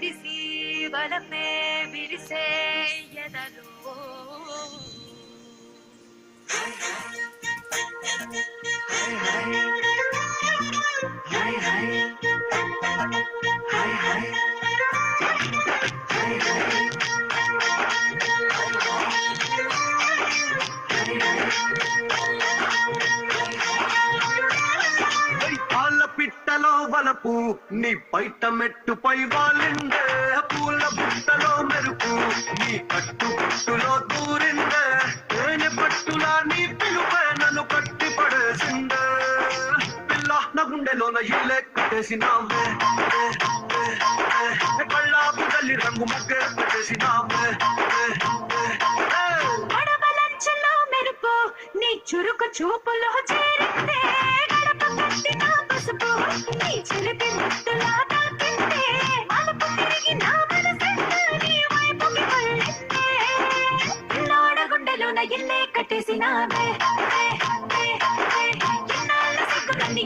ಬಿಡಿಸಿ ಬಲಪೆ ಬಿಡಿಸೇ ಎದಲು వలపు నీ బయట మెట్టుపై వాలిందే. పూల బుట్టలో మెరుపు నీ కట్టు బుట్టులో దూరిందే. తేనె పట్టులా నీ పిలుపే నన్ను కట్టి పడేసిందే పిల్ల నా గుండెలోన ఇల్లే కట్టేసినావే. కళ్ళాపు తల్లి రంగు ముగ్గే పెట్టేసినావే నీ చురుకు చూపులో చేరిందే. గడప కట్టిన కట్టేసినావే ఏ, ఏ, ఏ, ఎన్నాళ్ళ సిగ్గులన్నీ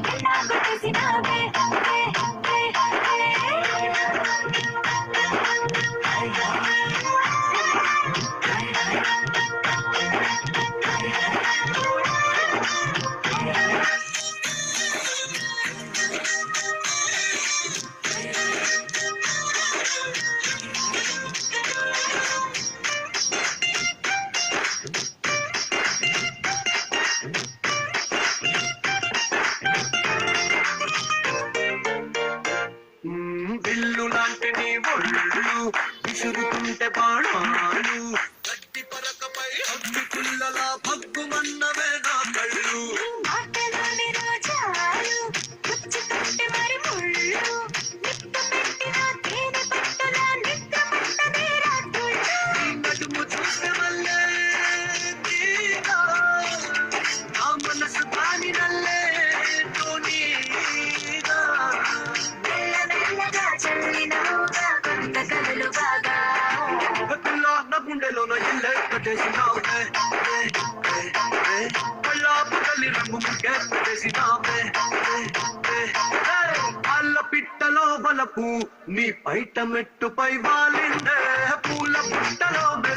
నీ ఒళ్ళు విసురుతుంటే బాణాలు. గట్టి పరకపై అగ్గి పుల్లలా భగ్గుమన్నవే నా ఇల్లే కళ్ళాపు తల్లి రంగు ముగ్గే పెట్టేసినావే అల్ల పిట్టలో బలపు నీ పైట మెట్టుపై వాలిందే పూల పుట్టలో